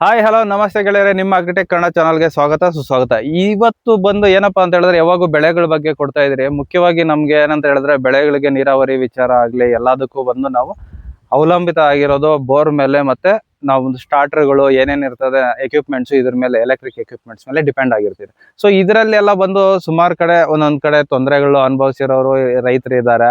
Hi hello ನಮಸ್ತೆ ಗೆಳೆಯರೆ, ನಿಮ್ಮ ಅಗ್ರಿಟೆಕ್ ಕನ್ನಡ ಚಾನಲ್ಗೆ ಸ್ವಾಗತ, ಸುಸ್ವಾಗತ. ಇವತ್ತು ಬಂದು ಏನಪ್ಪಾ ಅಂತ ಹೇಳಿದ್ರೆ, ಯಾವಾಗೂ ಬೆಳೆಗಳ ಬಗ್ಗೆ ಕೊಡ್ತಾ ಇದ್ರಿ ಮುಖ್ಯವಾಗಿ ನಮ್ಗೆ ಏನಂತ ಹೇಳಿದ್ರೆ, ಬೆಳೆಗಳಿಗೆ ನೀರಾವರಿ ವಿಚಾರ ಆಗಲಿ, ಎಲ್ಲದಕ್ಕೂ ಬಂದು ನಾವು ಅವಲಂಬಿತ ಆಗಿರೋದು ಬೋರ್ ಮೇಲೆ ಮತ್ತೆ ನಾವು ಒಂದು ಸ್ಟಾರ್ಟರ್ಗಳು ಏನೇನು ಇರ್ತದೆ ಎಕ್ವಿಪ್ಮೆಂಟ್ಸ್ ಇದ್ರ ಮೇಲೆ ಎಲೆಕ್ಟ್ರಿಕ್ ಎಕ್ವಿಪ್ಮೆಂಟ್ಸ್ ಮೇಲೆ ಡಿಪೆಂಡ್ ಆಗಿರ್ತೀವಿ ಸೊ ಇದರಲ್ಲೆಲ್ಲ ಬಂದು ಸುಮಾರು ಕಡೆ, ಒಂದೊಂದು ಕಡೆ ತೊಂದರೆಗಳು ಅನುಭವಿಸಿರೋರು ರೈತರು ಇದ್ದಾರೆ.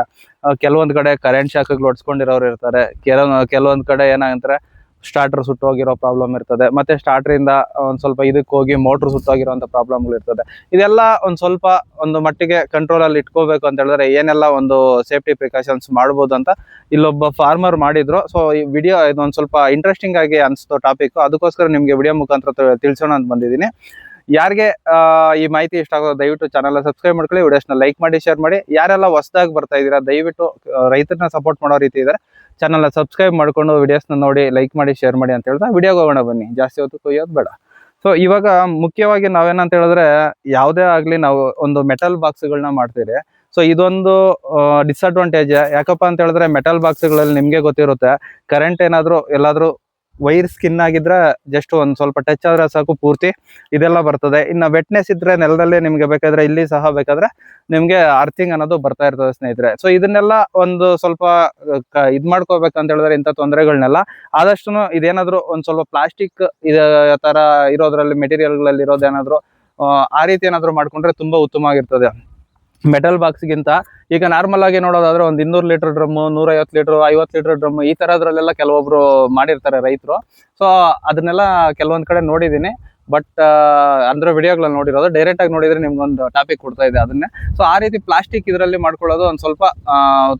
ಕೆಲವೊಂದ್ ಕಡೆ ಕರೆಂಟ್ ಶಾಖಗಳು ಹೊಡ್ಸ್ಕೊಂಡಿರೋರು ಇರ್ತಾರೆ. ಕೆಲವೊಂದು ಕೆಲವೊಂದ್ ಕಡೆ ಏನಾಗಂತಾರೆ ಸ್ಟಾರ್ಟರ್ ಸುಟ್ಟೋಗಿರೋ ಪ್ರಾಬ್ಲಮ್ ಇರ್ತದೆ. ಮತ್ತೆ ಸ್ಟಾರ್ಟರ್ ಇಂದ ಒಂದ್ ಸ್ವಲ್ಪ ಇದಕ್ಕೆ ಹೋಗಿ ಮೋಟರ್ ಸುಟ್ಟೋಗಿರೋಂಥ ಪ್ರಾಬ್ಲಮ್ಗಳು ಇರ್ತದೆ. ಇದೆಲ್ಲ ಒಂದು ಸ್ವಲ್ಪ ಒಂದು ಮಟ್ಟಿಗೆ ಕಂಟ್ರೋಲ್ ಅಲ್ಲಿ ಇಟ್ಕೋಬೇಕು ಅಂತ ಹೇಳಿದ್ರೆ ಏನೆಲ್ಲ ಒಂದು ಸೇಫ್ಟಿ ಪ್ರಿಕಾಷನ್ಸ್ ಮಾಡ್ಬೋದು ಅಂತ ಇಲ್ಲೊಬ್ಬ ಫಾರ್ಮರ್ ಮಾಡಿದ್ರು. ಸೊ ಈ ವಿಡಿಯೋ ಇದೊಂದು ಸ್ವಲ್ಪ ಇಂಟ್ರೆಸ್ಟಿಂಗ್ ಆಗಿ ಅನಿಸ್ತು ಟಾಪಿಕ್ ಅದಕ್ಕೋಸ್ಕರ ನಿಮಗೆ ವಿಡಿಯೋ ಮುಖಾಂತರ ತಿಳ್ಸೋಣ ಅಂತ ಬಂದಿದ್ದೀನಿ. ಯಾರಿಗೆ ಈ ಮಾಹಿತಿ ಇಷ್ಟ ಆಗೋದು, ದಯವಿಟ್ಟು ಚಾನಲ್ ಸಬ್ಸ್ಕ್ರೈಬ್ ಮಾಡ್ಕೊಳ್ಳಿ ವಿಡಿಯೋಸ್ನ ಲೈಕ್ ಮಾಡಿ ಶೇರ್ ಮಾಡಿ. ಯಾರೆಲ್ಲ ಹೊಸದಾಗಿ ಬರ್ತಾ ಇದ್ದೀರಾ, ದಯವಿಟ್ಟು ರೈತರನ್ನ ಸಪೋರ್ಟ್ ಮಾಡೋ ರೀತಿ ಇದ್ದಾರೆ ಚಾನಲ್ನ ಸಬ್ಸ್ಕ್ರೈಬ್ ಮಾಡ್ಕೊಂಡು ವಿಡಿಯೋಸ್ನ ನೋಡಿ ಲೈಕ್ ಮಾಡಿ ಶೇರ್ ಮಾಡಿ ಅಂತ ಹೇಳ್ತಾ ವಿಡಿಯೋಗೆ ಹೋಗೋಣ ಬನ್ನಿ. ಜಾಸ್ತಿ ಹೊತ್ತು ಕೊಯ್ಯೋದು ಬೇಡ. ಸೊ ಇವಾಗ ಮುಖ್ಯವಾಗಿ ನಾವೇನಂತ ಹೇಳಿದ್ರೆ, ಯಾವುದೇ ಆಗಲಿ ನಾವು ಒಂದು ಮೆಟಲ್ ಬಾಕ್ಸ್ಗಳನ್ನ ಮಾಡ್ತೀರಿ. ಸೊ ಇದೊಂದು ಡಿಸ್ಅಡ್ವಾಂಟೇಜ್ ಯಾಕಪ್ಪ ಅಂತ ಹೇಳಿದ್ರೆ ಮೆಟಲ್ ಬಾಕ್ಸ್ಗಳಲ್ಲಿ ನಿಮಗೆ ಗೊತ್ತಿರುತ್ತೆ ಕರೆಂಟ್ ಏನಾದರೂ, ಎಲ್ಲಾದರೂ ವೈರ್ ಸ್ಕಿನ್ ಆಗಿದ್ರೆ ಜಸ್ಟ್ ಒಂದು ಸ್ವಲ್ಪ ಟಚ್ ಆದ್ರೆ ಸಾಕು ಪೂರ್ತಿ. ಇದೆಲ್ಲ ಬರ್ತದೆ. ಇನ್ನು ವೆಟ್ನೆಸ್ ಇದ್ರೆ ನೆಲದಲ್ಲಿ ನಿಮಗೆ ಬೇಕಾದ್ರೆ ಇಲ್ಲಿ ಸಹ ಬೇಕಾದ್ರೆ ನಿಮಗೆ ಅರ್ಥಿಂಗ್ ಅನ್ನೋದು ಬರ್ತಾ ಇರ್ತದೆ ಸ್ನೇಹಿತರೆ. ಸೊ ಇದನ್ನೆಲ್ಲ ಒಂದು ಸ್ವಲ್ಪ ಇದು ಮಾಡ್ಕೋಬೇಕಂತ ಹೇಳಿದ್ರೆ ಇಂಥ ತೊಂದರೆಗಳನ್ನೆಲ್ಲ ಆದಷ್ಟು ಇದೇನಾದ್ರು ಒಂದ್ ಸ್ವಲ್ಪ ಪ್ಲಾಸ್ಟಿಕ್ ಇದ ತರ ಇರೋದ್ರಲ್ಲಿ ಮೆಟೀರಿಯಲ್ಗಳಲ್ಲಿ ಇರೋದೇನಾದ್ರು ಆ, ರೀತಿ ಏನಾದ್ರು ಮಾಡ್ಕೊಂಡ್ರೆ ತುಂಬಾ ಉತ್ತಮವಾಗಿರ್ತದೆ. ಮೆಟಲ್ ಬಾಕ್ಸ್ಗಿಂತ ಈಗ ನಾರ್ಮಲ್ ಆಗಿ ನೋಡೋದಾದ್ರೆ ಒಂದು ಇನ್ನೂರು ಲೀಟರ್ ಡ್ರಮ್ ನೂರೈವತ್ತು ಲೀಟರ್ ಐವತ್ತು ಲೀಟರ್ ಡ್ರಮ್ ಈ ತರದ್ರಲ್ಲೆಲ್ಲ ಕೆಲವೊಬ್ರು ಮಾಡಿರ್ತಾರೆ ರೈತರು. ಸೊ ಅದನ್ನೆಲ್ಲ ಕೆಲವೊಂದ್ ಕಡೆ ನೋಡಿದೀನಿ ಬಟ್ ಅಂದ್ರೆ ವಿಡಿಯೋಗಳಲ್ಲಿ ನೋಡಿರೋದು ಡೈರೆಕ್ಟ್ ಆಗಿ ನೋಡಿದ್ರೆ ನಿಮ್ಗೊಂದು ಟಾಪಿಕ್ ಕೊಡ್ತಾ ಇದೆ ಅದನ್ನೇ. ಸೊ ಆ ರೀತಿ ಪ್ಲಾಸ್ಟಿಕ್ ಇದರಲ್ಲಿ ಮಾಡ್ಕೊಳ್ಳೋದು ಒಂದು ಸ್ವಲ್ಪ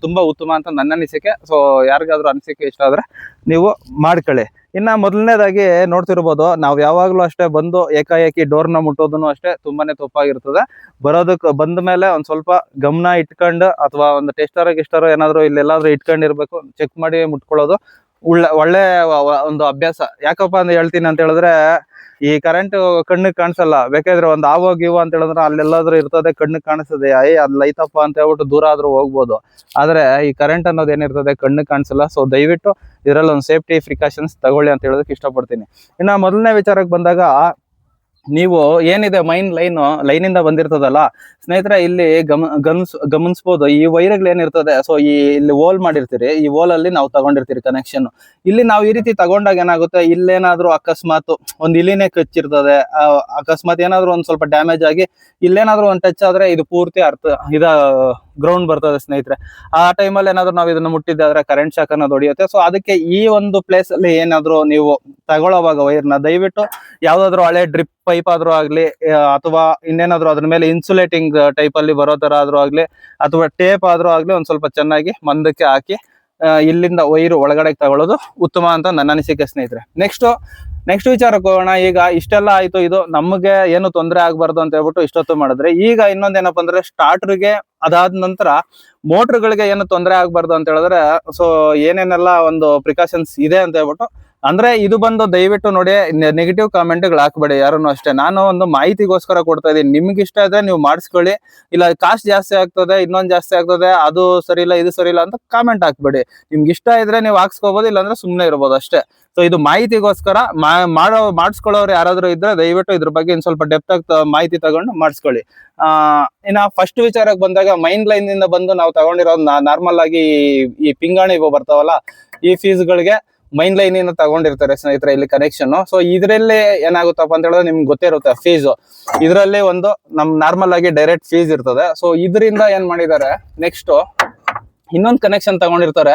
ತುಂಬಾ ಉತ್ತಮ ಅಂತ ನನ್ನ ಅನಿಸಿಕೆ. ಸೊ ಯಾರಿಗಾದ್ರೂ ಅನಿಸಿಕೆ ಇಷ್ಟ ಆದ್ರೆ ನೀವು ಮಾಡ್ಕೊಳ್ಳಿ. ಇನ್ನ ಮೊದಲನೇದಾಗಿ ನೋಡ್ತಿರ್ಬೋದು, ನಾವು ಯಾವಾಗ್ಲೂ ಅಷ್ಟೇ ಬಂದು ಏಕಾಏಕಿ ಡೋರ್ನ ಮುಟ್ಟೋದನ್ನು ಅಷ್ಟೇ ತುಂಬಾನೇ ತಪ್ಪಾಗಿರ್ತದೆ. ಬರೋದಕ್ಕೆ ಬಂದ ಮೇಲೆ ಒಂದ್ ಸ್ವಲ್ಪ ಗಮನ ಇಟ್ಕೊಂಡು ಅಥವಾ ಒಂದು ಟೆಸ್ಟರ್ ಗಿಸ್ಟರ್ ಏನಾದ್ರು ಇಲ್ಲೆಲ್ಲಾದ್ರೂ ಇಟ್ಕೊಂಡಿರ್ಬೇಕು ಚೆಕ್ ಮಾಡಿ ಮುಟ್ಕೊಳ್ಳೋದು ಒಳ್ಳೆ ಒಳ್ಳೆ ಒಂದು ಅಭ್ಯಾಸ. ಯಾಕಪ್ಪ ಅಂತ ಹೇಳ್ತೀನಿ ಅಂತ ಹೇಳಿದ್ರೆ ಈ ಕರೆಂಟ್ ಕಣ್ಣಿಗೆ ಕಾಣಿಸಲ್ಲ. ಬೇಕಾದ್ರೆ ಒಂದು ಆವೋ, ಗಿವೋ ಅಂತ ಹೇಳಿದ್ರೆ ಅಲ್ಲೆಲ್ಲಾದ್ರೂ ಇರ್ತದೆ, ಕಣ್ಣಿಗೆ ಕಾಣಿಸ್ತದೆ. ಐ ಅದ್ ಲೈತಪ್ಪ ಅಂತ ಹೇಳ್ಬಿಟ್ಟು ದೂರ ಆದ್ರೂ ಹೋಗ್ಬೋದು. ಆದ್ರೆ ಈ ಕರೆಂಟ್ ಅನ್ನೋದು ಏನಿರ್ತದೆ, ಕಣ್ಣಿಗೆ ಕಾಣಿಸಲ್ಲ. ಸೊ ದಯವಿಟ್ಟು ಇದರಲ್ಲಿ ಒಂದು ಸೇಫ್ಟಿ ಪ್ರಿಕಾಷನ್ಸ್ ತಗೊಳ್ಳಿ ಅಂತ ಹೇಳೋದಕ್ಕೆ ಇಷ್ಟಪಡ್ತೀನಿ. ಇನ್ನ ಮೊದಲನೇ ವಿಚಾರಕ್ಕೆ ಬಂದಾಗ ನೀವು ಏನಿದೆ ಮೈನ್ ಲೈನ್ ಲೈನ್ ಇಂದ ಬಂದಿರ್ತದಲ್ಲ, ಸ್ನೇಹಿತರೆ ಇಲ್ಲಿ ಗಮ, ಗಮನಿಸ್, ಗಮನಿಸ್ಬೋದು, ಈ ವೈರ್ಗಳು ಏನಿರ್ತದೆ ಸೊ ಈ ಇಲ್ಲಿ ಓಲ್ ಮಾಡಿರ್ತೀರಿ, ಈ ಓಲ್ ಅಲ್ಲಿ ನಾವು ತಗೊಂಡಿರ್ತೀರಿ ಕನೆಕ್ಷನ್ ಇಲ್ಲಿ ನಾವು ಈ ರೀತಿ ತಗೊಂಡಾಗ ಏನಾಗುತ್ತೆ, ಇಲ್ಲೇನಾದ್ರೂ ಅಕಸ್ಮಾತ್ ಒಂದ್ ಇಲಿನೇ ಕಚ್ಚಿರ್ತದೆ ಅಕಸ್ಮಾತ್ ಏನಾದ್ರು ಒಂದ್ ಸ್ವಲ್ಪ ಡ್ಯಾಮೇಜ್ ಆಗಿ, ಇಲ್ಲೇನಾದ್ರೂ ಒಂದ್ ಟಚ್ ಆದ್ರೆ ಇದು ಪೂರ್ತಿ ಅರ್ಥ, ಇದ ಗ್ರೌಂಡ್ ಬರ್ತದೆ ಸ್ನೇಹಿತರೆ. ಆ ಟೈಮಲ್ಲಿ ಏನಾದ್ರು ನಾವು ಇದನ್ನ ಮುಟ್ಟಿದ್ದಾದ್ರೆ ಕರೆಂಟ್ ಶಾಕ್ ಅನ್ನೋದು ಹೊಡಿಯುತ್ತೆ. ಸೊ ಅದಕ್ಕೆ ಈ ಒಂದು ಪ್ಲೇಸ್ ಅಲ್ಲಿ ಏನಾದ್ರು ನೀವು ತಗೊಳ್ಳೋವಾಗ ವೈರ್ನ ದಯವಿಟ್ಟು ಯಾವ್ದಾದ್ರು ಹಳೆ ಡ್ರಿಪ್ ಪೈಪ್ ಆದ್ರೂ ಆಗ್ಲಿ ಅಥವಾ ಇನ್ನೇನಾದ್ರೂ ಅದ್ರ ಮೇಲೆ ಇನ್ಸುಲೇಟಿಂಗ್ ಟೈಪ್ ಅಲ್ಲಿ ಬರೋ ತರ ಆದ್ರೂ ಆಗ್ಲಿ, ಅಥವಾ ಟೇಪ್ ಆದ್ರೂ ಆಗ್ಲಿ ಒಂದ್ ಸ್ವಲ್ಪ ಚೆನ್ನಾಗಿ ಮಂದಕ್ಕೆ ಹಾಕಿ ಇಲ್ಲಿಂದ ವೈರು ಒಳಗಡೆ ತಗೊಳ್ಳೋದು ಉತ್ತಮ ಅಂತ ನನ್ನ ಅನಿಸಿಕೆ ಸ್ನೇಹಿತರೆ. ನೆಕ್ಸ್ಟ್ ನೆಕ್ಸ್ಟ್ ವಿಚಾರಕ್ಕೆ ಹೋಗೋಣ ಈಗ ಇಷ್ಟೆಲ್ಲ ಆಯ್ತು, ಇದು ನಮಗೆ ಏನು ತೊಂದರೆ ಆಗ್ಬಾರ್ದು ಅಂತ ಹೇಳ್ಬಿಟ್ಟು ಇಷ್ಟೊತ್ತು ಮಾಡಿದ್ರೆ, ಈಗ ಇನ್ನೊಂದೇನಪ್ಪ ಅಂದ್ರೆ ಸ್ಟಾರ್ಟರ್ಗೆ ಅದಾದ ನಂತರ ಮೋಟರ್ಗಳಿಗೆ ಏನು ತೊಂದರೆ ಆಗ್ಬಾರ್ದು ಅಂತ ಹೇಳಿದ್ರೆ ಸೊ ಏನೇನೆಲ್ಲ ಒಂದು ಪ್ರಿಕಾಷನ್ಸ್ ಇದೆ ಅಂತ ಹೇಳ್ಬಿಟ್ಟು, ಅಂದ್ರೆ ಇದು ಬಂದು ದಯವಿಟ್ಟು ನೋಡಿ ನೆಗೆಟಿವ್ ಕಾಮೆಂಟ್ಗಳು ಹಾಕ್ಬೇಡಿ ಯಾರನ್ನು ಅಷ್ಟೇ. ನಾನು ಒಂದು ಮಾಹಿತಿಗೋಸ್ಕರ ಕೊಡ್ತಾ ಇದ್ದೀನಿ. ನಿಮ್ಗೆ ಇಷ್ಟ ಇದ್ರೆ ನೀವು ಮಾಡಿಸ್ಕೊಳ್ಳಿ. ಇಲ್ಲ, ಕಾಸ್ಟ್ ಜಾಸ್ತಿ ಆಗ್ತದೆ, ಇನ್ನೊಂದು ಜಾಸ್ತಿ ಆಗ್ತದೆ, ಅದು ಸರಿ ಇಲ್ಲ ಇದು ಸರಿ ಇಲ್ಲ ಅಂತ ಕಾಮೆಂಟ್ ಹಾಕ್ಬೇಡಿ. ನಿಮ್ಗೆ ಇಷ್ಟ ಇದ್ರೆ ನೀವು ಹಾಕ್ಸ್ಕೋಬಹುದು ಇಲ್ಲಾಂದ್ರೆ ಸುಮ್ಮನೆ ಇರ್ಬೋದು ಅಷ್ಟೇ. ಸೊ ಇದು ಮಾಹಿತಿಗೋಸ್ಕರ ಮಾಡೋ, ಮಾಡಿಸ್ಕೊಳ್ಳೋರು ಯಾರಾದ್ರೂ ಇದ್ರೆ ದಯವಿಟ್ಟು ಇದ್ರ ಬಗ್ಗೆ ಇನ್ ಸ್ವಲ್ಪ ಡೆಪ್ತ್ ಆಗಿ ಮಾಹಿತಿ ತಗೊಂಡು ಮಾಡಿಸ್ಕೊಳ್ಳಿ. ಆ, ಇನ್ನ ಫಸ್ಟ್ ವಿಚಾರಕ್ಕೆ ಬಂದಾಗ ಮೈನ್ ಲೈನ್ ಇಂದ ಬಂದು ನಾವು ತಗೊಂಡಿರೋದು ನಾರ್ಮಲ್ ಆಗಿ ಈ- ಪಿಂಗಾಣಿ ಬರ್ತಾವಲ್ಲ, ಈ ಫೀಸ್ ಗಳಿಗೆ ಮೈನ್ ಲೈನ್ ಇಂದ ತಗೊಂಡಿರ್ತಾರೆ ಸ್ನೇಹಿತರೆ ಇಲ್ಲಿ ಕನೆಕ್ಷನ್ ಸೊ ಇದರಲ್ಲಿ ಏನಾಗುತ್ತಪ್ಪ ಅಂತ ಹೇಳಿದ್ರೆ ನಿಮ್ಗೆ ಗೊತ್ತಿರುತ್ತೆ ಫೀಸ್ ಇದರಲ್ಲಿ ಒಂದು ನಮ್ ನಾರ್ಮಲ್ ಆಗಿ ಡೈರೆಕ್ಟ್ ಫೀಸ್ ಇರ್ತದೆ. ಸೊ ಇದರಿಂದ ಏನ್ ಮಾಡಿದ್ದಾರೆ ನೆಕ್ಸ್ಟ್ ಇನ್ನೊಂದು ಕನೆಕ್ಷನ್ ತಗೊಂಡಿರ್ತಾರೆ.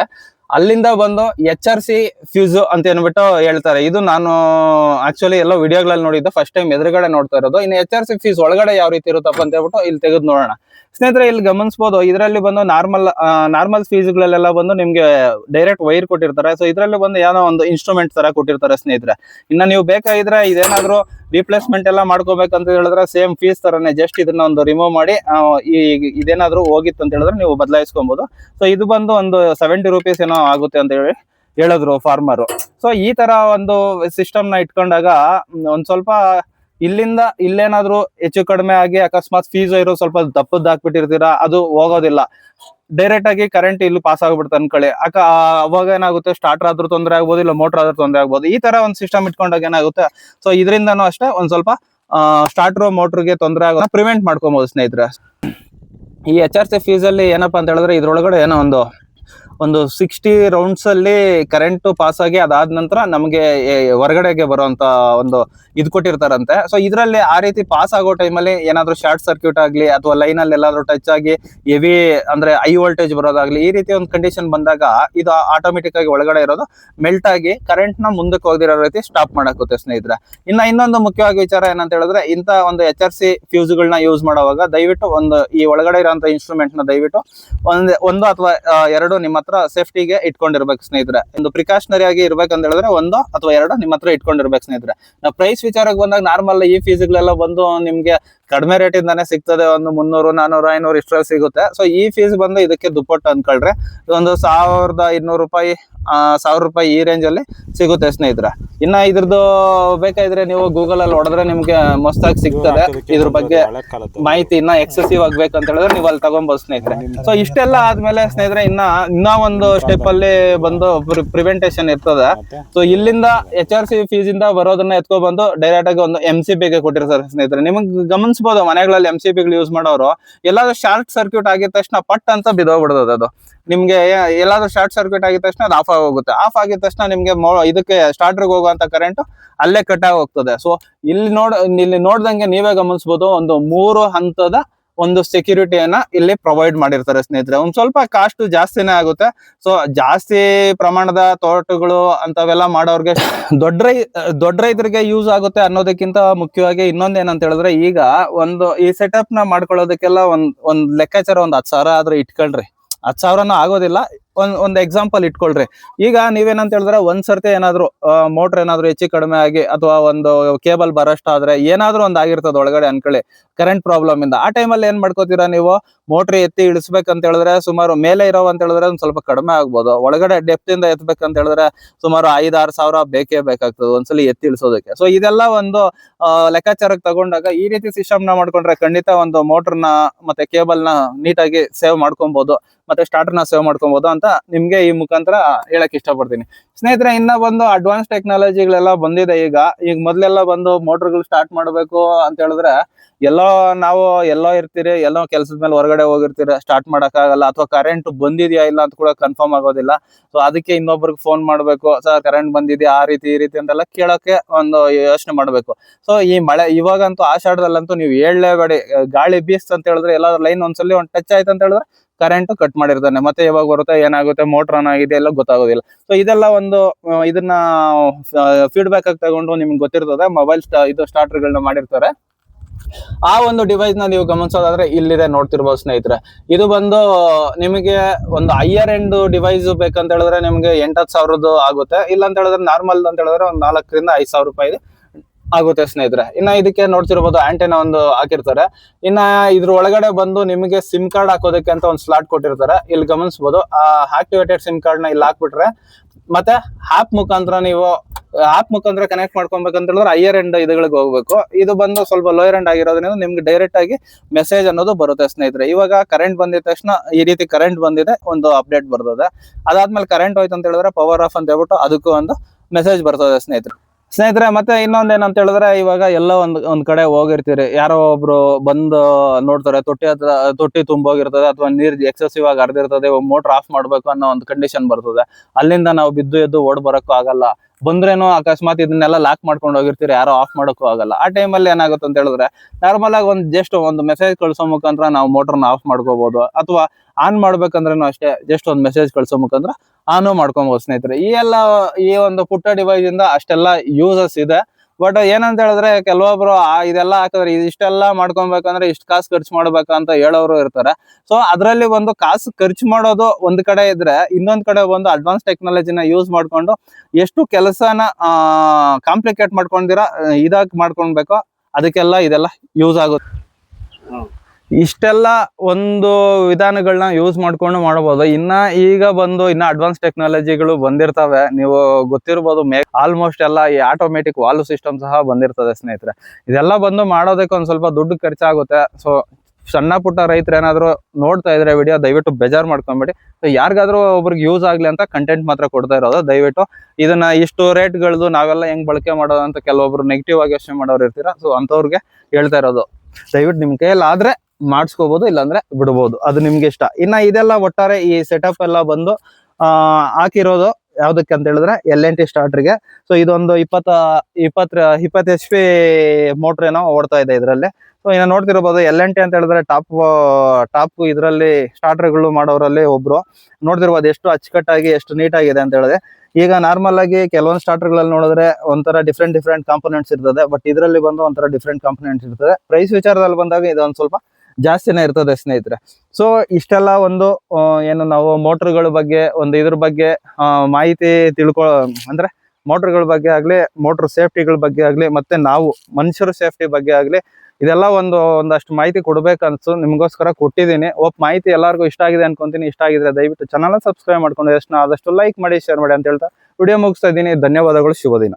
ಅಲ್ಲಿಂದ ಬಂದು ಎಚ್ ಆರ್ ಸಿ ಫ್ಯೂಸ್ ಅಂತ ಏನ್ಬಿಟ್ಟು ಹೇಳ್ತಾರೆ. ಇದು ನಾನು ಆಕ್ಚುಲಿ ಎಲ್ಲ ವಿಡಿಯೋಗಳಲ್ಲಿ ನೋಡಿದ್ದು ಫಸ್ಟ್ ಟೈಮ್ ಎದುರುಗಡೆ ನೋಡ್ತಾ ಇರೋದು. ಇನ್ನು ಎಚ್ ಆರ್ ಸಿ ಫೀಸ್ ಒಳಗಡೆ ಯಾವ ರೀತಿ ಇರುತ್ತಪ್ಪ ಅಂತ ಹೇಳ್ಬಿಟ್ಟು ಇಲ್ಲಿ ತೆಗೆದು ನೋಡೋಣ. ಸ್ನೇಹಿತರೆ, ಇಲ್ಲಿ ಗಮನಿಸಬಹುದು ಇದರಲ್ಲಿ ಬಂದು ನಾರ್ಮಲ್ ನಾರ್ಮಲ್ ಫೀಸ್ಗಳಲ್ಲೆಲ್ಲ ಬಂದು ನಿಮ್ಗೆ ಡೈರೆಕ್ಟ್ ವೈರ್ ಕೊಟ್ಟಿರ್ತಾರೆ. ಸೊ ಇದರಲ್ಲಿ ಬಂದು ಏನೋ ಒಂದು ಇನ್ಸ್ಟ್ರೂಮೆಂಟ್ ತರ ಕೊಟ್ಟಿರ್ತಾರೆ ಸ್ನೇಹಿತರೆ. ಇನ್ನ ನೀವು ಬೇಕಾಗಿದ್ರೆ ಇದೇನಾದ್ರೂ ರಿಪ್ಲೇಸ್ಮೆಂಟ್ ಎಲ್ಲ ಮಾಡ್ಕೋಬೇಕಂತ ಹೇಳಿದ್ರೆ ಸೇಮ್ ಫೀಸ್ ತರನೇ ಜಸ್ಟ್ ಇದನ್ನ ಒಂದು ರಿಮೂವ್ ಮಾಡಿ ಈ, ಇದೇನಾದ್ರೂ ಹೋಗಿತ್ತು ಅಂತ ಹೇಳಿದ್ರೆ ನೀವು ಬದಲಾಯಿಸ್ಕೊಬಹುದು ಸೊ ಇದು ಬಂದು ಒಂದು ಸೆವೆಂಟಿ ರುಪೀಸ್ ಏನೋ ಆಗುತ್ತೆ ಅಂತ ಹೇಳಿ ಹೇಳಿದ್ರು ಫಾರ್ಮರು ಸೊ ಈ ತರ ಒಂದು ಸಿಸ್ಟಮ್ನ ಇಟ್ಕೊಂಡಾಗ ಒಂದ್ ಸ್ವಲ್ಪ ಇಲ್ಲಿಂದ ಇಲ್ಲೇನಾದ್ರೂ ಹೆಚ್ಚು ಕಡಿಮೆ ಆಗಿ ಅಕಸ್ಮಾತ್ ಫೀಸ್ ಇರೋ ಸ್ವಲ್ಪ ದಪ್ಪದ್ ಹಾಕ್ಬಿಟ್ಟಿರ್ತೀರಾ, ಅದು ಹೋಗೋದಿಲ್ಲ. ಡೈರೆಕ್ಟ್ ಆಗಿ ಕರೆಂಟ್ ಇಲ್ಲಿ ಪಾಸ್ ಆಗ್ಬಿಡುತ್ತೆ ಅನ್ಕೊಳ್ಳಿ. ಅಕ ಅವಾಗ ಏನಾಗುತ್ತೆ ಸ್ಟಾರ್ಟರ್ ಆದ್ರೂ ತೊಂದರೆ ಆಗ್ಬೋದು, ಇಲ್ಲ ಮೋಟರ್ ಆದ್ರೂ ತೊಂದರೆ ಆಗ್ಬೋದು, ಈ ತರ ಒಂದು ಸಿಸ್ಟಮ್ ಇಟ್ಕೊಂಡಾಗ ಏನಾಗುತ್ತೆ ಸೊ ಇದರಿಂದನೂ ಅಷ್ಟೇ ಒಂದ್ ಸ್ವಲ್ಪ ಸ್ಟಾರ್ಟರ್ ಮೋಟರ್ಗೆ ತೊಂದರೆ ಆಗೋದು ಪ್ರಿವೆಂಟ್ ಮಾಡ್ಕೊಬಹುದು ಸ್ನೇಹಿತರೆ. ಈ ಎಚ್ ಆರ್ ಸಿ ಫೀಸ್ ಅಲ್ಲಿ ಏನಪ್ಪಾ ಅಂತ ಹೇಳಿದ್ರೆ ಇದ್ರೊಳಗಡೆ ಏನೋ ಒಂದು ಒಂದು ಸಿಕ್ಸ್ಟಿ ರೌಂಡ್ಸ್ ಅಲ್ಲಿ ಕರೆಂಟ್ ಪಾಸ್ ಆಗಿ ಅದಾದ ನಂತರ ನಮಗೆ ಹೊರಗಡೆಗೆ ಬರುವಂತ ಒಂದು ಇದು ಕೊಟ್ಟಿರ್ತಾರಂತೆ. ಸೊ ಇದರಲ್ಲಿ ಆ ರೀತಿ ಪಾಸ್ ಆಗೋ ಟೈಮಲ್ಲಿ ಏನಾದರೂ ಶಾರ್ಟ್ ಸರ್ಕ್ಯೂಟ್ ಆಗಲಿ ಅಥವಾ ಲೈನ್ ಅಲ್ಲಿ ಎಲ್ಲಾದ್ರೂ ಟಚ್ ಆಗಿ ಹೆವಿ ಅಂದ್ರೆ ಹೈ ವೋಲ್ಟೇಜ್ ಬರೋದಾಗ್ಲಿ ಈ ರೀತಿ ಒಂದು ಕಂಡೀಷನ್ ಬಂದಾಗ ಇದು ಆಟೋಮೆಟಿಕ್ ಆಗಿ ಒಳಗಡೆ ಇರೋದು. ಮೆಲ್ಟ್ ಆಗಿ ಕರೆಂಟ್ನ ಮುಂದಕ್ಕೆ ಹೋಗಿರೋ ರೀತಿ ಸ್ಟಾಪ್ ಮಾಡೋಕ್ಕೆ ಸ್ನೇಹಿತರೆ. ಇನ್ನ ಇನ್ನೊಂದು ಮುಖ್ಯವಾಗಿ ವಿಚಾರ ಏನಂತ ಹೇಳಿದ್ರೆ ಇಂತ ಒಂದು ಎಚ್ ಆರ್ ಸಿ ಫ್ಯೂಸ್ಗಳನ್ನ ಯೂಸ್ ಮಾಡುವಾಗ ದಯವಿಟ್ಟು ಒಂದು ಈ ಒಳಗಡೆ ಇರೋಂಥ ಇನ್ಸ್ಟ್ರೂಮೆಂಟ್ನ ದಯವಿಟ್ಟು ಒಂದು ಒಂದು ಅಥವಾ ಎರಡು ನಿಮ್ಮ ಹತ್ರ ಸೇಫ್ಟಿಗೆ ಇಟ್ಕೊಂಡಿರ್ಬೇಕು ಸ್ನೇಹಿತರೆ. ಒಂದು ಪ್ರಿಕಾಷನರಿ ಆಗಿ ಇರ್ಬೇಕಂತ ಹೇಳಿದ್ರೆ ಒಂದು ಅಥವಾ ಎರಡು ನಿಮ್ಮ ಹತ್ರ ಇಟ್ಕೊಂಡಿರ್ಬೇಕು ಸ್ನೇಹಿತರೆ. ನಾವು ಪ್ರೈಸ್ ವಿಚಾರಕ್ಕೆ ಬಂದಾಗ ನಾರ್ಮಲ್ ಈ ಫೀಸ್ಗಳೆಲ್ಲ ಬಂದು ನಿಮ್ಗೆ ಕಡಿಮೆ ರೇಟ್ ಇಂದಾನೆ ಸಿಗ್ತದೆ. ಒಂದು ಮುನ್ನೂರು ನಾನೂರು ಐನೂರು ಇಷ್ಟರಲ್ಲಿ ಸಿಗುತ್ತೆ. ಸೊ ಈ ಫೀಸ್ ಬಂದು ಇದಕ್ಕೆ ದುಪ್ಪಟ್ಟು ಅನ್ಕೊಳ್ರೆ ಒಂದು ಸಾವಿರದ ಇನ್ನೂರು ರೂಪಾಯಿ ಸಾವಿರ ರೂಪಾಯಿ ಈ ರೇಂಜ್ ಅಲ್ಲಿ ಸಿಗುತ್ತೆ ಸ್ನೇಹಿತರೆ. ಇನ್ನ ಇದ್ರದ್ದು ಬೇಕಾದ್ರೆ ನೀವು ಗೂಗಲ್ ಅಲ್ಲಿ ಹೊಡೆದ್ರೆ ನಿಮ್ಗೆ ಮಸ್ತಾಗಿ ಸಿಗ್ತದೆ. ಇದ್ರ ಬಗ್ಗೆ ಮಾಹಿತಿ ಇನ್ನ ಎಕ್ಸೆಸಿವ್ ಆಗ್ಬೇಕಂತ ಹೇಳಿದ್ರೆ ನೀವು ಅಲ್ಲಿ ತಗೊಂಬೋದು ಸ್ನೇಹಿತರೆ. ಸೊ ಇಷ್ಟೆಲ್ಲ ಆದ್ಮೇಲೆ ಸ್ನೇಹಿತರೆ ಇನ್ನ ಇನ್ನ ಒಂದು ಸ್ಟೆಪ್ ಅಲ್ಲಿ ಬಂದು ಪ್ರಿವೆಂಟೇಶನ್ ಇರ್ತದೆ. ಸೊ ಇಲ್ಲಿಂದ ಎಚ್ ಆರ್ ಸಿ ಫೀಸ್ ಇಂದ ಬರೋದನ್ನ ಎತ್ಕೊಬಂದು ಡೈರೆಕ್ಟ್ ಆಗಿ ಒಂದು ಎಂ ಸಿ ಬಿಗೆ ಕೊಟ್ಟಿರ್ತಾರೆ ಸ್ನೇಹಿತರೆ. ನಿಮಗೆ ಗಮನಿಸಬಹುದು ಮನೆಗಳಲ್ಲಿ ಎಂ ಸಿ ಬಿಗಳು ಯೂಸ್ ಮಾಡೋರು, ಎಲ್ಲಾದ್ರೂ ಶಾರ್ಟ್ ಸರ್ಕ್ಯೂಟ್ ಆಗಿದ ತಕ್ಷಣ ಪಟ್ ಅಂತ ಬಿದೋಗ್ಬಿಡೋದು ಅದು. ನಿಮ್ಗೆ ಎಲ್ಲಾದ್ರೂ ಶಾರ್ಟ್ ಸರ್ಕ್ಯೂಟ್ ಆಗಿದ ತಕ್ಷಣ ಅದು ಆಫ್ ಆಗೋಗುತ್ತೆ. ಆಫ್ ಆಗಿದ ತಕ್ಷಣ ನಿಮ್ಗೆ ಇದಕ್ಕೆ ಸ್ಟಾರ್ಟರ್ಗೆ ಹೋಗುವಂತ ಕರೆಂಟ್ ಅಲ್ಲೇ ಕಟ್ ಆಗಿ ಹೋಗ್ತದೆ. ಸೊ ಇಲ್ಲಿ ನೋಡ್, ಇಲ್ಲಿ ನೋಡ್ದಂಗೆ ನೀವೇ ಗಮನಿಸಬಹುದು ಒಂದು ಮೂರು ಹಂತದ ಒಂದು ಸೆಕ್ಯೂರಿಟಿಯನ್ನ ಇಲ್ಲಿ ಪ್ರೊವೈಡ್ ಮಾಡಿರ್ತಾರೆ ಸ್ನೇಹಿತರೆ. ಒಂದ್ ಸ್ವಲ್ಪ ಕಾಸ್ಟ್ ಜಾಸ್ತಿನೇ ಆಗುತ್ತೆ. ಸೊ ಜಾಸ್ತಿ ಪ್ರಮಾಣದ ತೋಟಗಳು ಅಂತವೆಲ್ಲ ಮಾಡೋರ್ಗೆ ದೊಡ್ಡ ರೈ, ದೊಡ್ಡ ರೈತರಿಗೆ ಯೂಸ್ ಆಗುತ್ತೆ ಅನ್ನೋದಕ್ಕಿಂತ ಮುಖ್ಯವಾಗಿ ಇನ್ನೊಂದ್ ಏನಂತ ಹೇಳಿದ್ರೆ ಈಗ ಒಂದು, ಈ ಸೆಟಪ್ನ ಮಾಡ್ಕೊಳ್ಳೋದಕ್ಕೆಲ್ಲ ಒಂದ್ ಒಂದ್ ಲೆಕ್ಕಾಚಾರ ಒಂದ್ ಹತ್ತು ಸಾವಿರ ಆದ್ರೆ ಇಟ್ಕೊಳ್ರಿ. ಹತ್ತು ಸಾವಿರನೂ ಆಗೋದಿಲ್ಲ. ಒಂದ್ ಒಂದ್ ಎಕ್ಸಾಂಪಲ್ ಇಟ್ಕೊಳ್ರಿ. ಈಗ ನೀವೇನಂತ ಹೇಳಿದ್ರೆ ಒಂದ್ ಸರ್ತಿ ಏನಾದ್ರು ಮೋಟರ್ ಏನಾದ್ರು ಹೆಚ್ಚು ಕಡಿಮೆ ಆಗಿ ಅಥವಾ ಒಂದು ಕೇಬಲ್ ಬರಷ್ಟ ಆದ್ರೆ ಏನಾದ್ರು ಒಂದ್ ಆಗಿರ್ತದ ಒಳಗಡೆ ಅನ್ಕೊಳ್ಳಿ. ಕರೆಂಟ್ ಪ್ರಾಬ್ಲಮ್ ಇಂದ. ಆ ಟೈಮಲ್ಲಿ ಏನ್ ಮಾಡ್ಕೋತೀರಾ ನೀವು? ಮೋಟರ್ ಎತ್ತಿ ಇಳಿಸ್ಬೇಕಂತ ಹೇಳಿದ್ರೆ ಸುಮಾರು ಮೇಲೆ ಇರೋ ಅಂತ ಹೇಳಿದ್ರೆ ಒಂದ್ ಸ್ವಲ್ಪ ಕಡಿಮೆ ಆಗ್ಬೋದು. ಒಳಗಡೆ ಡೆಪ್ತ್ ಇಂದ ಎತ್ಬೇಕಂತ ಹೇಳಿದ್ರೆ ಸುಮಾರು ಐದ್ ಆರ್ ಸಾವಿರ ಬೇಕೇ ಬೇಕಾಗ್ತದೆ ಒಂದ್ಸಲಿ ಎತ್ತಿ ಇಳಿಸೋದಕ್ಕೆ. ಸೊ ಇದೆಲ್ಲ ಒಂದು ಲೆಕ್ಕಾಚಾರಕ್ಕೆ ತಗೊಂಡಾಗ ಈ ರೀತಿ ಸಿಸ್ಟಮ್ನ ಮಾಡ್ಕೊಂಡ್ರೆ ಖಂಡಿತ ಒಂದು ಮೋಟರ್ನ ಮತ್ತೆ ಕೇಬಲ್ನ ನೀಟಾಗಿ ಸೇವ್ ಮಾಡ್ಕೊಬಹುದು ಮತ್ತೆ ಸ್ಟಾರ್ಟರ್ನ ಸೇವ್ ಮಾಡ್ಕೊಬಹುದು ಅಂತ ನಿಮ್ಗೆ ಈ ಮುಖಾಂತರ ಹೇಳಕ್ ಇಷ್ಟಪಡ್ತೀನಿ. ಸ್ನೇಹಿತರೆ, ಇನ್ನ ಬಂದು ಅಡ್ವಾನ್ಸ್ ಟೆಕ್ನಾಲಜಿಗಳೆಲ್ಲ ಬಂದಿದೆ ಈಗ. ಈಗ ಮೊದ್ಲೆಲ್ಲ ಬಂದು ಮೋಟರ್ಗಳು ಸ್ಟಾರ್ಟ್ ಮಾಡಬೇಕು ಅಂತ ಹೇಳಿದ್ರೆ, ಎಲ್ಲೋ ನಾವು ಎಲ್ಲೋ ಇರ್ತೀರಿ, ಎಲ್ಲೋ ಕೆಲಸದ ಮೇಲೆ ಹೊರಗಡೆ ಹೋಗಿರ್ತೀರಿ ಸ್ಟಾರ್ಟ್ ಆಗಲ್ಲ ಅಥವಾ ಕರೆಂಟ್ ಬಂದಿದ್ಯಾ ಇಲ್ಲ ಅಂತ ಕೂಡ ಕನ್ಫರ್ಮ್ ಆಗೋದಿಲ್ಲ. ಸೊ ಅದಕ್ಕೆ ಇನ್ನೊಬ್ರಿಗೆ ಫೋನ್ ಮಾಡ್ಬೇಕು, ಸರ್ ಕರೆಂಟ್ ಬಂದಿದ್ಯಾ, ಆ ರೀತಿ, ಈ ರೀತಿ ಅಂತೆಲ್ಲ ಕೇಳೋಕೆ ಒಂದು ಯೋಚನೆ ಮಾಡ್ಬೇಕು. ಸೊ ಈ ಮಳೆ, ಇವಾಗಂತೂ ಆಷಾಢದಲ್ಲಂತೂ ನೀವು ಹೇಳಲೇಬೇಡಿ. ಗಾಳಿ ಬೀಸ್ ಅಂತ ಹೇಳಿದ್ರೆ ಎಲ್ಲಾದ್ರೂ ಲೈನ್ ಒಂದ್ಸಲಿ ಒಂದು ಟಚ್ ಆಯ್ತು ಅಂತ ಹೇಳಿದ್ರೆ ಕರೆಂಟ್ ಕಟ್ ಮಾಡಿರ್ತಾನೆ. ಮತ್ತೆ ಯಾವಾಗ ಬರುತ್ತೆ, ಏನಾಗುತ್ತೆ ಮೋಟರ್ ಆನ್ ಆಗಿದೆ ಎಲ್ಲ ಗೊತ್ತಾಗೋದಿಲ್ಲ. ಸೊ ಇದೆಲ್ಲ ಒಂದು ಇದನ್ನ ಫೀಡ್ಬ್ಯಾಕ್ ಆಗಿ ತಗೊಂಡು ನಿಮ್ಗೆ ಗೊತ್ತಿರ್ತದೆ. ಮೊಬೈಲ್ ಇದು ಸ್ಟಾರ್ಟರ್ಗಳನ್ನ ಮಾಡಿರ್ತಾರೆ. ಆ ಒಂದು ಡಿವೈಸ್ನ ನೀವು ಗಮನಿಸೋದಾದ್ರೆ ಇಲ್ಲಿದೆ ನೋಡ್ತಿರ್ಬೋದು ಸ್ನೇಹಿತರೆ. ಇದು ಬಂದು, ನಿಮಗೆ ಒಂದು ಹೈಯರ್ ಎಂಡ್ ಡಿವೈಸ್ ಬೇಕಂತ ಹೇಳಿದ್ರೆ ನಿಮಗೆ ಎಂಟತ್ತು ಸಾವಿರದ್ದು ಆಗುತ್ತೆ. ಇಲ್ಲ ಅಂತ ಹೇಳಿದ್ರೆ ನಾರ್ಮಲ್ ಅಂತ ಹೇಳಿದ್ರೆ ಒಂದು ನಾಲ್ಕರಿಂದ ಐದು ಸಾವಿರ ರೂಪಾಯಿ ಆಗುತ್ತೆ ಸ್ನೇಹಿತರೆ. ಇನ್ನ ಇದಕ್ಕೆ ನೋಡ್ತಿರ್ಬೋದು ಆಂಟೆನಾ ಒಂದು ಹಾಕಿರ್ತಾರೆ. ಇನ್ನ ಇದ್ರ ಒಳಗಡೆ ಬಂದು ನಿಮಗೆ ಸಿಮ್ ಕಾರ್ಡ್ ಹಾಕೋದಕ್ಕೆ ಅಂತ ಒಂದು ಸ್ಲಾಟ್ ಕೊಟ್ಟಿರ್ತಾರೆ. ಇಲ್ಲಿ ಗಮನಿಸಬಹುದು ಆ ಆಕ್ಟಿವೇಟೆಡ್ ಸಿಮ್ ಕಾರ್ಡ್ನ ಇಲ್ಲಿ ಹಾಕ್ಬಿಟ್ರೆ ಮತ್ತೆ ಆಪ್ ಮುಖಾಂತರ ನೀವು ಆಪ್ ಮುಖಾಂತರ ಕನೆಕ್ಟ್ ಮಾಡ್ಕೊಬೇಕಂತ ಹೇಳಿದ್ರೆ ಹೈಯರ್ ಎಂಡ್ ಇದುಗಳಿಗೆ ಹೋಗ್ಬೇಕು. ಇದು ಬಂದು ಸ್ವಲ್ಪ ಲೋಯರ್ ಎಂಡ್ ಆಗಿರೋದ್ರಿಂದ ನಿಮ್ಗೆ ಡೈರೆಕ್ಟ್ ಆಗಿ ಮೆಸೇಜ್ ಅನ್ನೋದು ಬರುತ್ತೆ ಸ್ನೇಹಿತರೆ. ಇವಾಗ ಕರೆಂಟ್ ಬಂದಿದ ತಕ್ಷಣ ಈ ರೀತಿ ಕರೆಂಟ್ ಬಂದಿದೆ, ಒಂದು ಅಪ್ಡೇಟ್ ಬರ್ತದೆ. ಅದಾದ್ಮೇಲೆ ಕರೆಂಟ್ ಹೋಯ್ತು ಅಂತ ಹೇಳಿದ್ರೆ ಪವರ್ ಆಫ್ ಅಂತ ಹೇಳ್ಬಿಟ್ಟು ಅದಕ್ಕೂ ಒಂದು ಮೆಸೇಜ್ ಬರ್ತದೆ ಸ್ನೇಹಿತರೆ. ಸ್ನೇಹಿತರೆ, ಮತ್ತೆ ಇನ್ನೊಂದೇನಂತ ಹೇಳಿದ್ರೆ, ಇವಾಗ ಎಲ್ಲ ಒಂದ್ ಒಂದ್ ಕಡೆ ಹೋಗಿರ್ತೀರಿ. ಯಾರೋ ಒಬ್ರು ಬಂದು ನೋಡ್ತಾರೆ, ತೊಟ್ಟಿ ಹತ್ರ, ತೊಟ್ಟಿ ತುಂಬೋಗಿರ್ತದೆ ಅಥವಾ ನೀರ್ ಎಕ್ಸೆಸಿವ್ ಆಗಿ ಹರಿದಿರ್ತದೆ ಮೋಟರ್ ಆಫ್ ಮಾಡ್ಬೇಕು ಅನ್ನೋ ಒಂದು ಕಂಡೀಷನ್ ಬರ್ತದೆ. ಅಲ್ಲಿಂದ ನಾವು ಬಿದ್ದು ಎದ್ದು ಓಡ್ ಬರಕ್ಕೂ ಆಗಲ್ಲ. ಬಂದ್ರೇನು ಅಕಸ್ಮಾತ್ ಇದನ್ನೆಲ್ಲ ಲಾಕ್ ಮಾಡ್ಕೊಂಡು ಹೋಗಿರ್ತೀರಿ, ಯಾರೋ ಆಫ್ ಮಾಡೋಕ್ಕೂ ಆಗಲ್ಲ. ಆ ಟೈಮಲ್ಲಿ ಏನಾಗುತ್ತೆ ಅಂತ ಹೇಳಿದ್ರೆ ನಾರ್ಮಲ್ ಆಗಿ ಒಂದು ಜಸ್ಟ್ ಒಂದು ಮೆಸೇಜ್ ಕಳ್ಸೋ ಮುಖಾಂತರ ನಾವು ಮೋಟರ್ನ ಆಫ್ ಮಾಡ್ಕೋಬಹುದು ಅಥವಾ ಆನ್ ಮಾಡ್ಬೇಕಂದ್ರೂ ಅಷ್ಟೇ ಜಸ್ಟ್ ಒಂದು ಮೆಸೇಜ್ ಕಳಿಸೋ ಮುಖಾಂತರ ಆನು ಮಾಡ್ಕೊಬಹುದು ಸ್ನೇಹಿತರೆ. ಈ ಎಲ್ಲ, ಈ ಒಂದು ಪುಟ್ಟ ಡಿವೈಸ್ ಇಂದ ಅಷ್ಟೆಲ್ಲ ಯೂಸಸ್ ಇದೆ. ಬಟ್ ಏನಂತ ಹೇಳಿದ್ರೆ ಕೆಲವೊಬ್ರು ಇದೆಲ್ಲ ಹಾಕಿದ್ರೆ ಇಷ್ಟೆಲ್ಲ ಮಾಡ್ಕೊಬೇಕಂದ್ರೆ ಇಷ್ಟು ಕಾಸು ಖರ್ಚು ಮಾಡ್ಬೇಕಂತ ಹೇಳೋರು ಇರ್ತಾರೆ. ಸೊ ಅದರಲ್ಲಿ ಒಂದು ಕಾಸು ಖರ್ಚು ಮಾಡೋದು ಒಂದ್ ಕಡೆ ಇದ್ರೆ, ಇನ್ನೊಂದ್ ಕಡೆ ಒಂದು ಅಡ್ವಾನ್ಸ್ ಟೆಕ್ನಾಲಜಿನ ಯೂಸ್ ಮಾಡ್ಕೊಂಡು ಎಷ್ಟು ಕೆಲಸನ ಕಾಂಪ್ಲಿಕೇಟ್ ಮಾಡ್ಕೊಂಡಿರ, ಇದಾಗಿ ಮಾಡ್ಕೊಳ್ಬೇಕೋ ಅದಕ್ಕೆಲ್ಲ ಇದೆಲ್ಲ ಯೂಸ್ ಆಗುತ್ತೆ. ಇಷ್ಟೆಲ್ಲ ಒಂದು ವಿಧಾನಗಳನ್ನ ಯೂಸ್ ಮಾಡ್ಕೊಂಡು ಮಾಡಬಹುದು ಇನ್ನ ಈಗ ಬಂದು ಇನ್ನ ಅಡ್ವಾನ್ಸ್ ಟೆಕ್ನಾಲಜಿಗಳು ಬಂದಿರ್ತವೆ. ನೀವು ಗೊತ್ತಿರ್ಬೋದು, ಮೇ ಆಲ್ಮೋಸ್ಟ್ ಎಲ್ಲ ಈ ಆಟೋಮೆಟಿಕ್ ವಾಲ್ವ್ ಸಿಸ್ಟಮ್ ಸಹ ಬಂದಿರ್ತದೆ ಸ್ನೇಹಿತರೆ. ಇದೆಲ್ಲ ಬಂದು ಮಾಡೋದಕ್ಕೆ ಒಂದ್ ಸ್ವಲ್ಪ ದುಡ್ಡು ಖರ್ಚಾಗುತ್ತೆ. ಸೊ ಸಣ್ಣ ಪುಟ್ಟ ರೈತರು ಏನಾದ್ರು ನೋಡ್ತಾ ಇದ್ರೆ ವಿಡಿಯೋ ದಯವಿಟ್ಟು ಬೇಜಾರು ಮಾಡ್ಕೊಂಬೇಡಿ. ಸೊ ಯಾರಿಗಾದ್ರೂ ಒಬ್ರಿಗೆ ಯೂಸ್ ಆಗ್ಲಿ ಅಂತ ಕಂಟೆಂಟ್ ಮಾತ್ರ ಕೊಡ್ತಾ ಇರೋದು. ದಯವಿಟ್ಟು ಇದನ್ನ ಇಷ್ಟು ರೇಟ್ಗಳದು ನಾವೆಲ್ಲ ಹೆಂಗ್ ಬಳಕೆ ಮಾಡೋದು ಅಂತ ಕೆಲವೊಬ್ರು ನೆಗೆಟಿವ್ ಆಗಿ ಯೋಚನೆ ಮಾಡೋರು ಇರ್ತೀರಾ? ಸೊ ಅಂತವ್ರಿಗೆ ಹೇಳ್ತಾ ಇರೋದು. ದಯವಿಟ್ಟು ನಿಮ್ ಕೈಯಲ್ಲಿ ಆದ್ರೆ ಮಾಡಿಸ್ಕೋಬಹುದು ಇಲ್ಲಾಂದ್ರೆ ಬಿಡ್ಬೋದು. ಅದು ನಿಮ್ಗೆ ಇಷ್ಟ. ಇನ್ನ ಇದೆಲ್ಲ ಒಟ್ಟಾರೆ ಈ ಸೆಟಪ್ ಎಲ್ಲ ಬಂದು, ಆ, ಹಾಕಿರೋದು ಯಾವ್ದಕ್ಕೆ ಅಂತ ಹೇಳಿದ್ರೆ ಎಲ್ ಎನ್ ಟಿ ಸ್ಟಾರ್ಟರ್ಗೆ ಸೊ ಇದೊಂದು ಇಪ್ಪತ್ತ ಇಪ್ಪತ್ತ, ಇಪ್ಪತ್ತು ಎಚ್ ಪಿ ಮೋಟ್ರ್ ಏನೋ ಓಡ್ತಾ ಇದೆ ಇದರಲ್ಲಿ. ಸೊ ಇನ್ನ ನೋಡ್ತಿರ್ಬೋದು ಎಲ್ ಎನ್ ಟಿ ಅಂತ ಹೇಳಿದ್ರೆ ಟಾಪ್ ಟಾಪ್ ಇದರಲ್ಲಿ ಸ್ಟಾರ್ಟರ್ಗಳು ಮಾಡೋರಲ್ಲಿ ಒಬ್ರು. ನೋಡ್ತಿರ್ಬೋದು ಎಷ್ಟು ಅಚ್ಚುಕಟ್ಟಾಗಿ, ಎಷ್ಟು ನೀಟಾಗಿದೆ ಅಂತ ಹೇಳಿದ್ರೆ. ಈಗ ನಾರ್ಮಲ್ ಆಗಿ ಕೆಲವೊಂದು ಸ್ಟಾರ್ಟರ್ಗಳಲ್ಲಿ ನೋಡಿದ್ರೆ ಒಂಥರ ಡಿಫ್ರೆಂಟ್ ಡಿಫ್ರೆಂಟ್ ಕಾಂಪೊನೆಂಟ್ಸ್ ಇರ್ತದೆ. ಬಟ್ ಇದರಲ್ಲಿ ಬಂದು ಒಂಥರ ಡಿಫ್ರೆಂಟ್ ಕಾಂಪೊನೆಂಟ್ಸ್ ಇರ್ತದೆ. ಪ್ರೈಸ್ ವಿಚಾರದಲ್ಲಿ ಬಂದಾಗ ಇದೊಂದು ಸ್ವಲ್ಪ ಜಾಸ್ತಿನೇ ಇರ್ತದೆ ಸ್ನೇಹಿತರೆ. ಸೊ ಇಷ್ಟೆಲ್ಲ ಒಂದು ಏನು ನಾವು ಮೋಟ್ರ್ಗಳ ಬಗ್ಗೆ, ಒಂದು ಇದ್ರ ಬಗ್ಗೆ ಮಾಹಿತಿ ತಿಳ್ಕೊ, ಅಂದ್ರೆ ಮೋಟ್ರ್ಗಳ ಬಗ್ಗೆ ಆಗಲಿ, ಮೋಟ್ರ್ ಸೇಫ್ಟಿಗಳ ಬಗ್ಗೆ ಆಗಲಿ, ಮತ್ತೆ ನಾವು ಮನುಷ್ಯರ ಸೇಫ್ಟಿ ಬಗ್ಗೆ ಆಗಲಿ, ಇದೆಲ್ಲ ಒಂದು, ಒಂದಷ್ಟು ಮಾಹಿತಿ ಕೊಡ್ಬೇಕನ್ಸು ನಿಮಗೋಸ್ಕರ ಕೊಟ್ಟಿದ್ದೀನಿ. ಒಪ್ ಮಾಹಿತಿ ಎಲ್ಲರಿಗೂ ಇಷ್ಟ ಆಗಿದೆ ಅನ್ಕೊಂತೀನಿ. ಇಷ್ಟ ಆಗಿದ್ರೆ ದಯವಿಟ್ಟು ಚಾನಲ್ ಸಬ್ಸ್ಕ್ರೈಬ್ ಮಾಡ್ಕೊಂಡು ಎಷ್ಟು ಆದಷ್ಟು ಲೈಕ್ ಮಾಡಿ ಶೇರ್ ಮಾಡಿ ಅಂತ ಹೇಳ್ತಾ ವಿಡಿಯೋ ಮುಗಿಸ್ತಾ ಇದ್ದೀನಿ. ಧನ್ಯವಾದಗಳು. ಶುಭ ದಿನ